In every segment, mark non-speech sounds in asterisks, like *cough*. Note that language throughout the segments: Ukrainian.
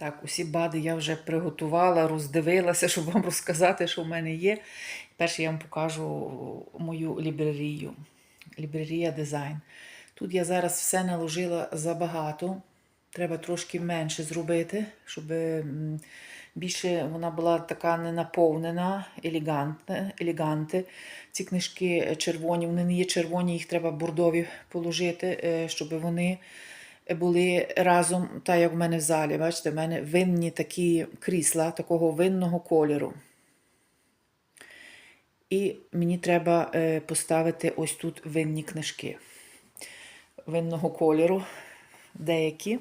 Так, усі бади я вже приготувала, роздивилася, щоб вам розказати, що в мене є. Перше я вам покажу мою лібрерію. Лібрерія дизайн. Тут я зараз все наложила забагато. Треба трошки менше зробити, щоб більше вона була така не наповнена, елегантна, елеганти. Ці книжки червоні, вони не є червоні, їх треба бордові положити, е, щоб вони були разом, так як в мене в залі. Бачите, в мене винні такі крісла такого винного кольору. І мені треба е, поставити ось тут винні книжки винного кольору. Деякі.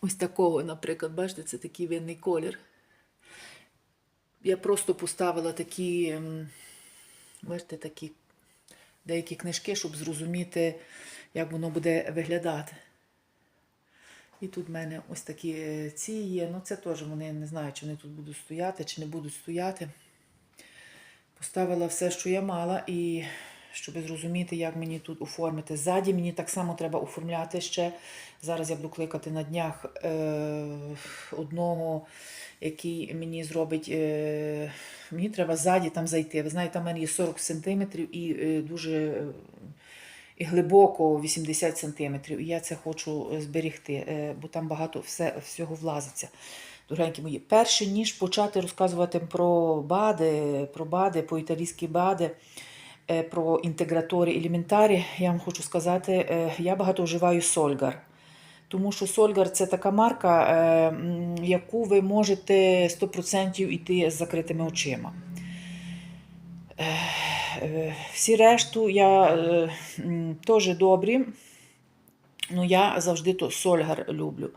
Ось такого, наприклад, бачите, це такий винний колір. Я просто поставила такі, бачите, такі деякі книжки, щоб зрозуміти, як воно буде виглядати. І тут в мене ось такі е, ці є. Ну, це теж вони не знаю, чи вони тут будуть стояти, чи не будуть стояти. Поставила все, що я мала, і щоб зрозуміти, як мені тут оформити. Ззаді мені так само треба оформляти ще. Зараз я буду кликати на днях е, одного, який мені зробить. Е, мені треба ззаді там зайти. Ви знаєте, там в мене є 40 см і е, дуже. Глибоко 80 см. І я це хочу е, зберегти, е, бо там багато все, всього влазиться. Дорогенькі мої, перше ніж почати розказувати про бади, про бади, по італійські бади, е, про інтегратори елементарі, я вам хочу сказати, я багато вживаю Сольгар. Тому що Сольгар це така марка, яку ви можете 100% йти з закритими очима. Е, Всі решту я е, теж добрі, але я завжди то Сольгар люблю.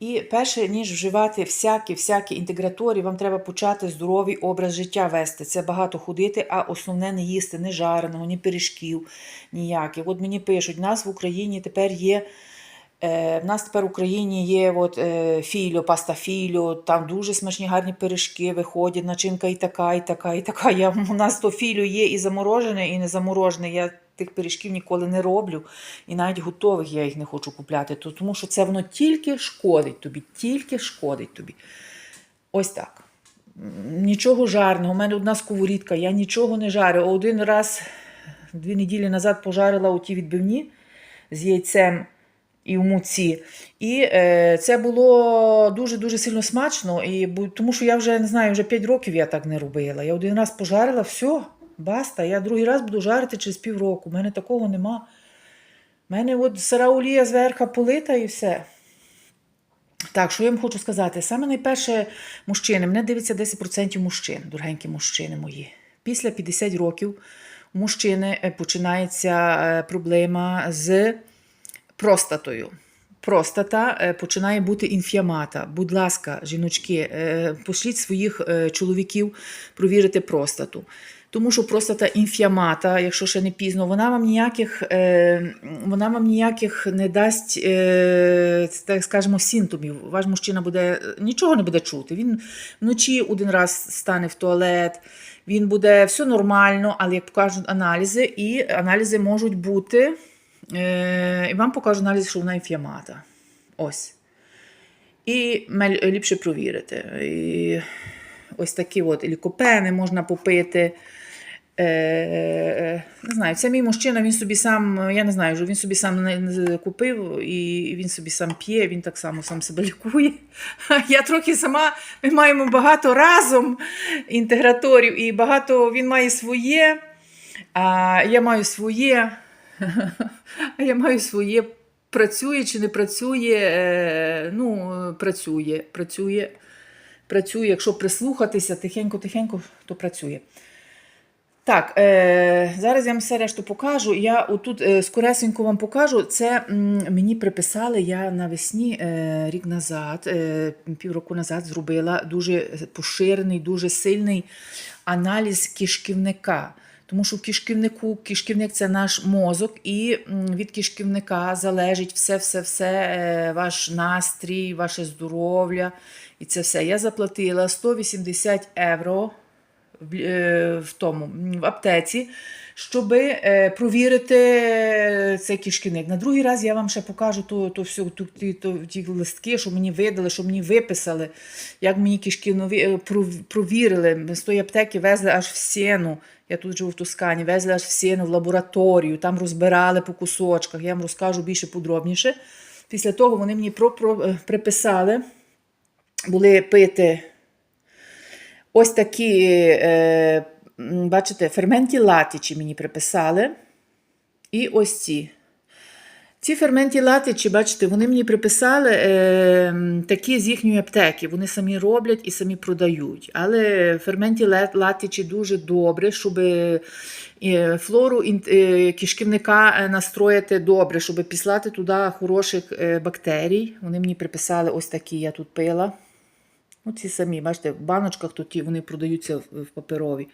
І перше, ніж вживати всякі всякі інтеграторі, вам треба почати здоровий образ життя вести. Це багато ходити, а основне не їсти ні жареного, ні пиріжків ніяких. От мені пишуть, нас в Україні тепер є. Е, в нас тепер в Україні є от, е, філіо, паста філіо, там дуже смачні гарні пиріжки виходять, начинка і така, і така, і така. Я, у нас то філіо є і заморожене, і не заморожене. Я тих пиріжків ніколи не роблю. І навіть готових я їх не хочу купляти, то- тому що це воно тільки шкодить тобі, тільки шкодить тобі. Ось так. Нічого жарного. У мене одна сковорідка, я нічого не жарю. Один раз, дві неділі назад пожарила оті відбивні з яйцем і в муці. І е, це було дуже-дуже сильно смачно, і, тому що я вже не знаю, вже 5 років я так не робила. Я один раз пожарила, все, баста. Я другий раз буду жарити через півроку. У мене такого нема. У мене от сира олія зверху полита і все. Так, що я вам хочу сказати? Саме найперше мужчини, мене дивиться 10% мужчин, дорогенькі мужчини мої. Після 50 років у мужчини е, починається е, проблема з простатою. Простата е, починає бути інфіамата. Будь ласка, жіночки, е, пошліть своїх е, чоловіків провірити простату. Тому що простата інфіамата, якщо ще не пізно, вона вам ніяких, вона вам ніяких не дасть, так скажемо, симптомів. Ваш мужчина буде нічого не буде чути. Він вночі один раз стане в туалет, він буде все нормально, але як покажуть аналізи, і аналізи можуть бути. Е, і вам покажу аналіз, що вона інфіамата. Ось. І ліпше провірити. І ось такі от лікопени можна попити. Е, не знаю, це мій мужчина, він собі сам, я не знаю, він собі сам купив і він собі сам п'є, він так само сам себе лікує. *laughs* Я трохи сама, ми маємо багато разом інтеграторів, і багато він має своє, а я маю своє. А *laughs* я маю своє. Працює чи не працює, е, ну, працює, працює, працює. Якщо прислухатися тихенько-тихенько, то працює. Так, е, зараз я вам все решту покажу. Я отут е, скоресенько вам покажу. Це м, мені приписали я навесні е, рік назад, е, півроку назад зробила дуже поширений, дуже сильний аналіз кишківника. Тому що в кишківнику кишківник це наш мозок, і від кишківника залежить все-все-все, е, ваш настрій, ваше здоров'я і це все. Я заплатила 180 євро в, е, тому в аптеці, щоб е, провірити е, цей кишківник. На другий раз я вам ще покажу ту, ту всю, ту, ті, ту, ті листки, що мені видали, що мені виписали, як мені кишківнові е, провірили. Ми з тої аптеки везли аж в сіну. Я тут живу в Тоскані, везли аж в сіну, в лабораторію, там розбирали по кусочках. Я вам розкажу більше подробніше. Після того вони мені про, про, приписали, були пити ось такі, е, бачите, ферменті латичі мені приписали. І ось ці. Ці ферменті латичі, бачите, вони мені приписали е, такі з їхньої аптеки. Вони самі роблять і самі продають. Але ферменті ла- латичі дуже добре, щоб е, флору е, кишківника е, настроїти добре, щоб післати туди хороших бактерій. Вони мені приписали ось такі, я тут пила. Ну, ці самі, бачите, в баночках тут вони продаються в паперові.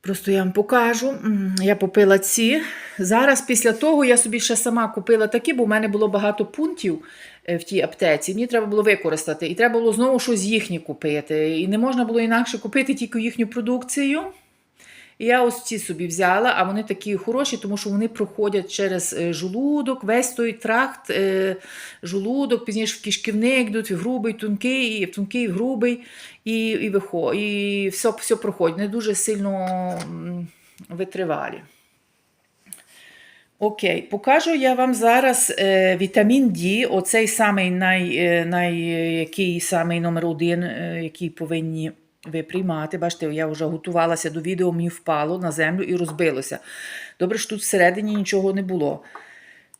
Просто я вам покажу. Я попила ці. Зараз після того я собі ще сама купила такі, бо в мене було багато пунктів е, в тій аптеці. Мені треба було використати. І треба було знову щось їхнє купити. І не можна було інакше купити тільки їхню продукцію. І я ось ці собі взяла, а вони такі хороші, тому що вони проходять через е, жолудок, весь той тракт, е, жолудок, пізніше в кишківник йдуть, грубий, тонкий, тонкий, грубий, і, і, вихо, і все, все проходить. Не дуже сильно витривалі. Окей, покажу я вам зараз е, вітамін D, оцей самий най, е, най, який самий номер один, е, який повинні ви приймати. Бачите, я вже готувалася до відео, мені впало на землю і розбилося. Добре, що тут всередині нічого не було.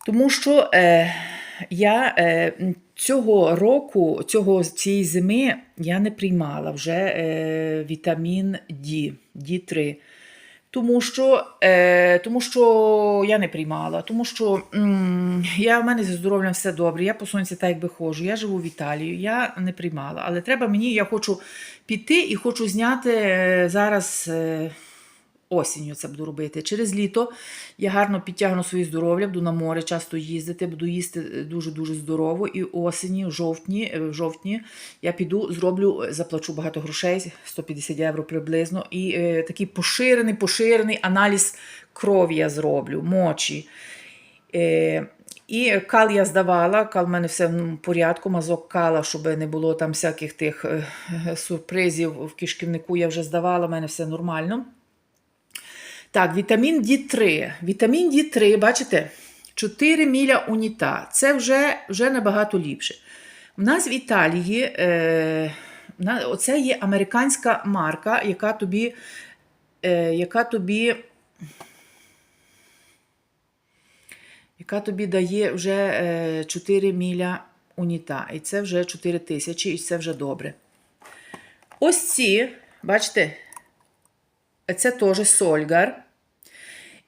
Тому що е, я е, цього року, цього, цієї зими, я не приймала вже е, вітамін D, D3. Тому що, е, тому що я не приймала, тому що м, я, в мене зі здоров'ям все добре, я по сонці так якби ходжу, я живу в Італії, я не приймала. Але треба мені, я хочу піти і хочу зняти е, зараз е, осінню це буду робити. Через літо я гарно підтягну своє здоров'я, буду на море часто їздити, буду їсти дуже-дуже здорово. І осені, в жовтні, е, в жовтні я піду, зроблю, е, заплачу багато грошей, 150 євро приблизно. І е, такий поширений, поширений аналіз крові я зроблю, мочі. Е, і кал я здавала, кал в мене все в порядку, мазок кала, щоб не було там всяких тих е, е, сюрпризів в кишківнику я вже здавала, в мене все нормально. Так, вітамін D3. Вітамін D3, бачите, 4 міля уніта. Це вже, вже набагато ліпше. У нас в Італії е, оце є американська марка, яка тобі, е, яка тобі, яка тобі дає вже е, 4 міля уніта. І це вже 4 тисячі, і це вже добре. Ось ці, бачите, це теж сольгар.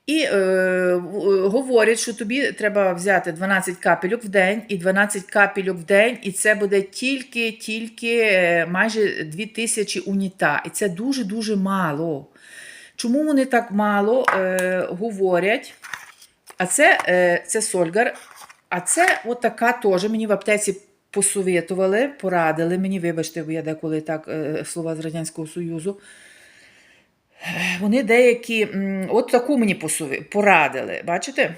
І е, говорять, що тобі треба взяти 12 капельок в день і 12 капельок в день, і це буде тільки, тільки е, майже 2000 уніта. І це дуже-дуже мало. Чому вони так мало е, говорять? А це, е, це сольгар. А це от така теж мені в аптеці посовітували, порадили мені, вибачте, бо я деколи так е, слова з Радянського Союзу. Вони деякі, от таку мені порадили, бачите?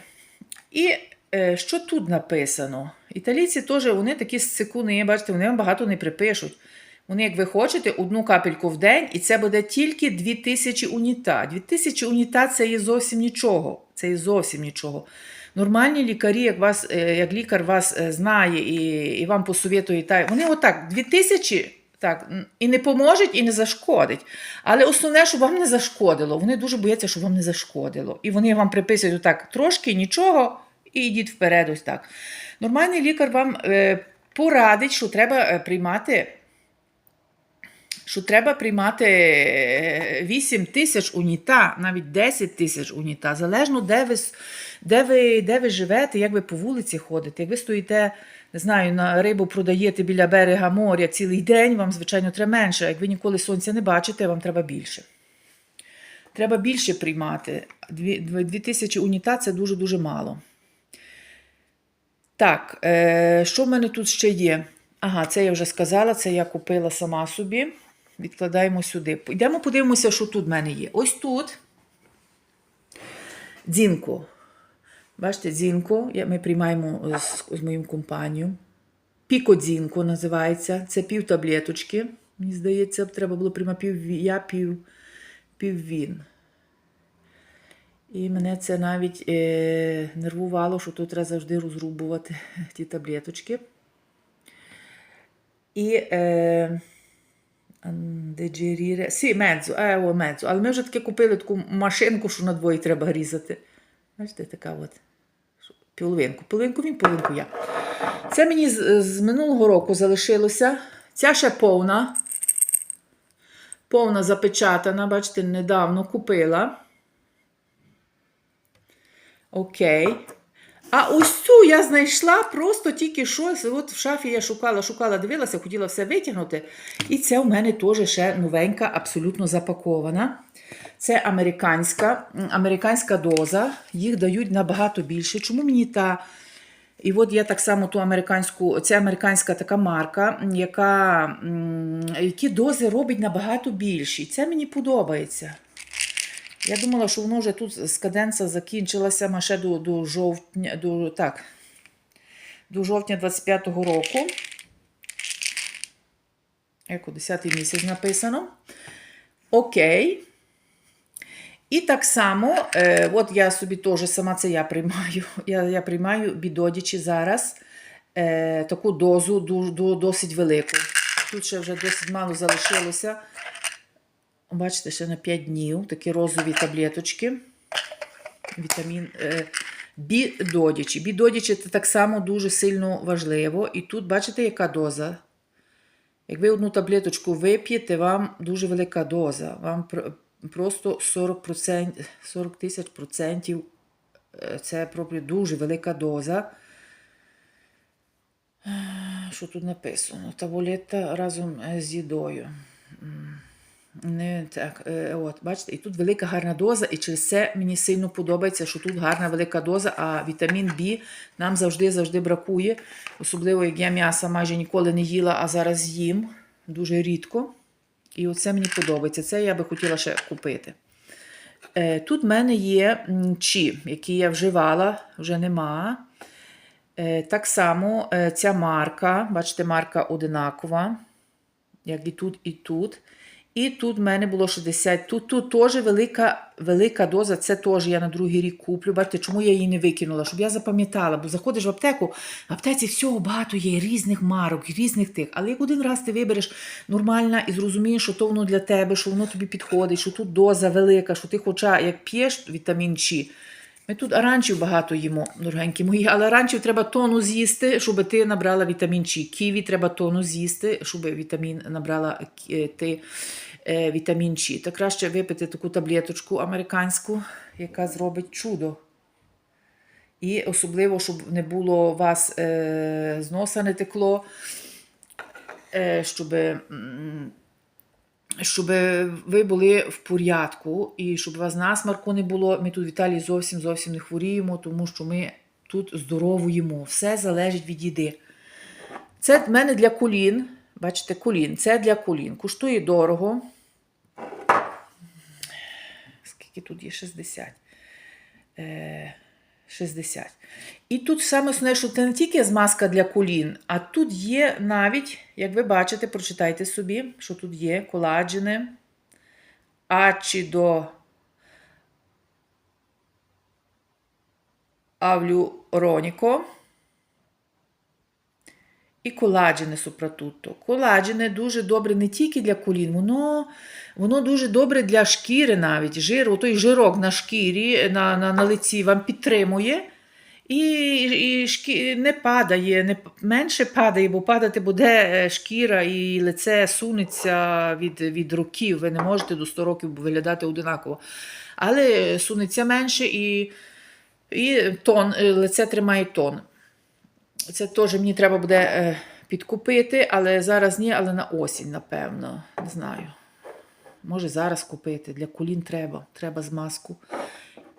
І е, що тут написано? Італійці теж вони такі сцикуни, бачите, вони вам багато не припишуть. Вони, як ви хочете, одну капельку в день, і це буде тільки 2000 уніта. 2000 уніта це є зовсім нічого. Це є зовсім нічого. Нормальні лікарі, як вас, е, як лікар вас е, знає і, і вам посовітує, вони отак, 2000 так, і не поможуть, і не зашкодить. Але основне, щоб вам не зашкодило. Вони дуже бояться, щоб вам не зашкодило. І вони вам приписують отак трошки нічого, і йдіть вперед, ось так. Нормальний лікар вам е, порадить, що треба е, приймати. Що треба приймати е, 8 тисяч уніта, навіть 10 тисяч уніта, залежно де ви, де, ви, де ви живете, як ви по вулиці ходите. Як ви стоїте, не знаю, на рибу продаєте біля берега моря цілий день, вам, звичайно, треба менше. Як ви ніколи сонця не бачите, вам треба більше. Треба більше приймати. 2 тисячі уніта це дуже-дуже мало. Так, е, що в мене тут ще є? Ага, це я вже сказала, це я купила сама собі. відкладаємо сюди. Йдемо подивимося, що тут в мене є. Ось тут дзінко. Бачите, дзінко. Ми приймаємо з, з моїм компанією. Пікодзінко називається. Це пів таблеточки. Мені здається, треба було приймати пів, я пів, пів він. І мене це навіть е, нервувало, що тут треба завжди розрубувати *laughs* ті таблеточки. І е, Деджеріре. Сі, мезzo, е, о, мезzo. Але ми вже таки купили таку машинку, що на двоє треба різати. Бачите, така от. Половинку. Половинку він, половинку я. Це мені з, з минулого року залишилося. Ця ще повна. Повна запечатана, бачите, недавно купила. Окей. А ось цю я знайшла просто тільки що. От в шафі я шукала, шукала, дивилася, хотіла все витягнути. І це у мене теж ще новенька, абсолютно запакована. Це американська, американська доза. Їх дають набагато більше. Чому мені та. І от я так само ту американську, це американська така марка, яка, які дози робить набагато більші. Це мені подобається. Я думала, що воно вже тут з каденса закінчилася ма ще до, до жовтня, до, так, до жовтня 25-го року. Як у 10 місяць написано. Окей. І так само, е, от я собі теж сама це я приймаю. *laughs* Я, я приймаю бідодічі зараз е, таку дозу ду, ду, досить велику. Тут ще вже досить мало залишилося. Бачите, ще на 5 днів такі розові таблеточки. Вітамін е, бідодічі. Бідодічі це так само дуже сильно важливо. І тут, бачите, яка доза? Як ви одну таблеточку вип'єте, вам дуже велика доза. Вам просто 40%, 40 тисяч процентів. е, Це просто дуже велика доза. Е, Що тут написано? Таблета разом з їдою. Не, так, е, от, бачите, і тут велика гарна доза, і через це мені сильно подобається, що тут гарна велика доза, а вітамін Б нам завжди-завжди бракує. Особливо, як я м'яса майже ніколи не їла, а зараз їм дуже рідко. І оце мені подобається. Це я би хотіла ще купити. Е, Тут в мене є чі, які я вживала, вже нема. Е, Так само ця марка, бачите, марка одинакова, як і тут, і тут. І тут в мене було 60. Тут, тут теж велика, велика доза, це теж я на другий рік куплю. Бачите, чому я її не викинула? Щоб я запам'ятала, бо заходиш в аптеку, в аптеці всього багато є різних марок, різних тих. Але як один раз ти вибереш нормально і зрозумієш, що то воно для тебе, що воно тобі підходить, що тут доза велика, що ти хоча як п'єш вітамін Ч. Ми тут аранчів багато їмо, дорогенькі мої, але аранчів треба тону з'їсти, щоб ти набрала вітамін Ч. Ківі треба тону з'їсти, щоб вітамін набрала е, ти е, вітамін Ч. Та краще випити таку таблеточку американську, яка зробить чудо. І особливо, щоб не було вас е, з носа не текло, е, щоб, щоб ви були в порядку і щоб у вас насмарку не було. Ми тут в Італії зовсім зовсім не хворіємо, тому що ми тут здоровуємо. Все залежить від їди. Це в мене для колін. Бачите, колін. Це для колін. Коштує дорого. Скільки тут є? 60. Е, 60. І тут саме основне, що це не тільки змазка для колін, а тут є навіть, як ви бачите, прочитайте собі, що тут є коладжини, ачідо авлюроніко і коладжини супратутто. Коладжини дуже добре не тільки для колін, воно, воно дуже добре для шкіри навіть. Жир, той жирок на шкірі, на, на, на лиці вам підтримує. І, і шкі... не падає, не... менше падає, бо падати буде е, шкіра і лице сунеться від, від років. Ви не можете до 100 років виглядати одинаково. Але сунеться менше і, і тон, е, лице тримає тон. Це теж мені треба буде е, підкупити, але зараз ні, але на осінь, напевно. Не знаю. Може зараз купити. Для колін треба. Треба змазку.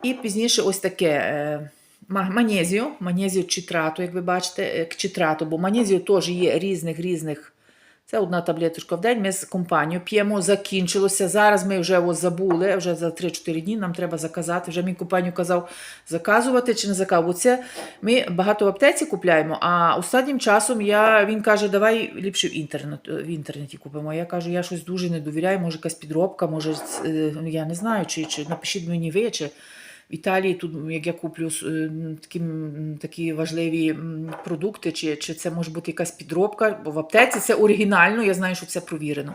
І пізніше ось таке е, ма- магнезію, магнезію читрату, як ви бачите, е, читрату, бо магнезію теж є різних різних Це одна таблеточка в день. Ми з компанією п'ємо, закінчилося. Зараз ми вже ось забули, вже за 3-4 дні нам треба заказати. Вже мій компанію казав заказувати чи не заказувати. Це ми багато в аптеці купляємо, а останнім часом я, він каже, давай ліпше в, інтернет, в інтернеті купимо. Я кажу, я щось дуже не довіряю, може якась підробка, може, е, я не знаю, чи, чи напишіть мені ви, чи Італії, тут, як я куплю е, такі, такі важливі продукти, чи, чи це може бути якась підробка, бо в аптеці це оригінально, я знаю, що це провірено.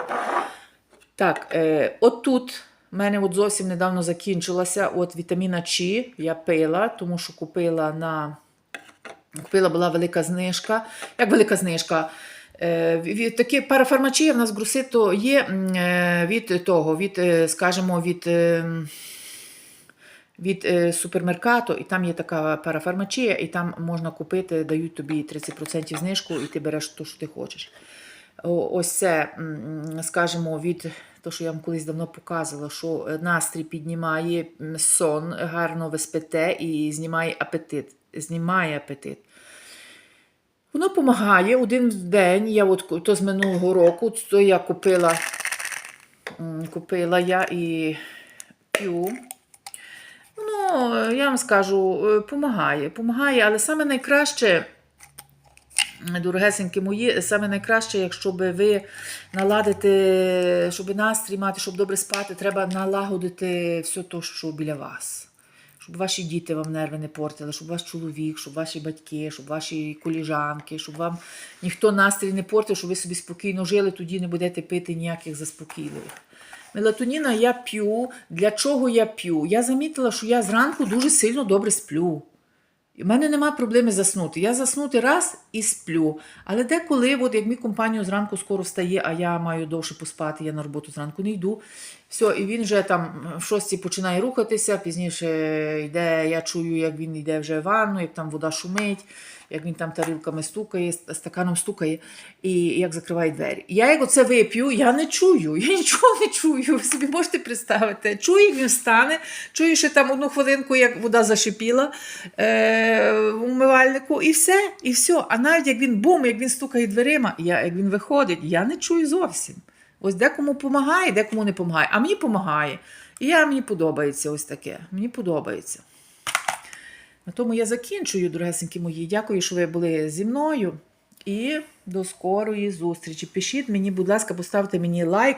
Так, е, от тут в мене от зовсім недавно закінчилася от вітаміна Ч. Я пила, тому що купила на купила була велика знижка. Як велика знижка? Е, такі парафармачія в нас Грусито є м, е, від того, від, скажімо, від. Від е, супермеркату, і там є така парафармачія, і там можна купити, дають тобі 30% знижку, і ти береш те, що ти хочеш. Ось це, скажімо, від того, що я вам колись давно показувала, що е, настрій піднімає сон, гарно ви спите і знімає апетит. Знімає апетит. Воно допомагає один день. Я от то з минулого року, то я купила, купила я і п'ю. Ну, я вам скажу, е, помагає, але саме найкраще, дорогесенькі мої, саме найкраще, якщо ви наладите, щоб настрій мати, щоб добре спати, треба налагодити все те, що біля вас. Щоб ваші діти вам нерви не портили, щоб ваш чоловік, щоб ваші батьки, щоб ваші коліжанки, щоб вам ніхто настрій не портив, щоб ви собі спокійно жили, тоді не будете пити ніяких заспокійливих. Мелатоніна я п'ю. Для чого я п'ю? Я замітила, що я зранку дуже сильно добре сплю. У мене немає проблеми заснути. Я заснути раз і сплю. Але деколи, от як мій компанію зранку скоро встає, а я маю довше поспати, я на роботу зранку не йду. Все, і він вже там в шостій починає рухатися, пізніше йде, я чую, як він йде вже в ванну, як там вода шумить, як він там тарілками стукає, стаканом стукає, і як закриває двері. Я як оце вип'ю, я не чую, я нічого не чую. Ви собі можете представити. Чую, як він встане, чую, що там одну хвилинку, як вода зашипіла е, в умивальнику, і все, і все. А навіть як він бум, як він стукає дверима, я, як він виходить, я не чую зовсім. Ось декому допомагає, декому не допомагає. А мені допомагає. І я, мені подобається ось таке. Мені подобається. На тому я закінчую, дорогесенькі мої. Дякую, що ви були зі мною. І до скорої зустрічі. Пишіть мені, будь ласка, поставте мені лайк.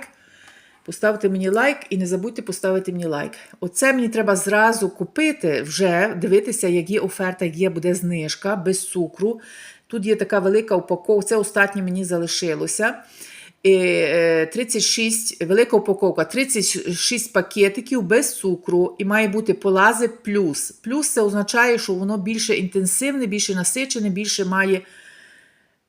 Поставте мені лайк і не забудьте поставити мені лайк. Оце мені треба зразу купити, вже дивитися, як є оферта, є буде знижка без цукру. Тут є така велика упаковка, це останнє мені залишилося. І, е, 36, велика упаковка, 36 пакетиків без цукру, і має бути полази плюс. Плюс це означає, що воно більше інтенсивне, більше насичене, більше має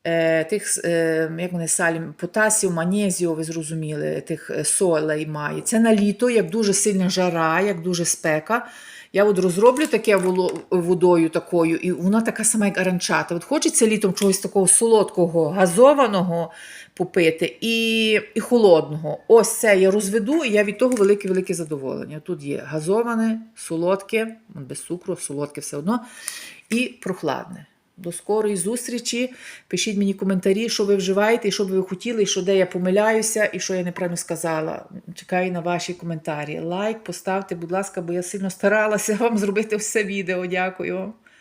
е, тих, е, як вони салі, потасів, магнезію, ви зрозуміли, тих е, солей має. Це на літо, як дуже сильна жара, як дуже спека. Я от розроблю таке водою такою, і вона така сама, як аранчата. От хочеться літом чогось такого солодкого, газованого попити і, і холодного. Ось це я розведу, і я від того велике-велике задоволення. Тут є газоване, солодке, без цукру, солодке все одно, і прохладне. До скорої зустрічі. Пишіть мені коментарі, що ви вживаєте, і що би ви хотіли, і що де я помиляюся, і що я неправильно сказала. Чекаю на ваші коментарі. Лайк поставте, будь ласка, бо я сильно старалася *laughs* вам зробити все відео. Дякую.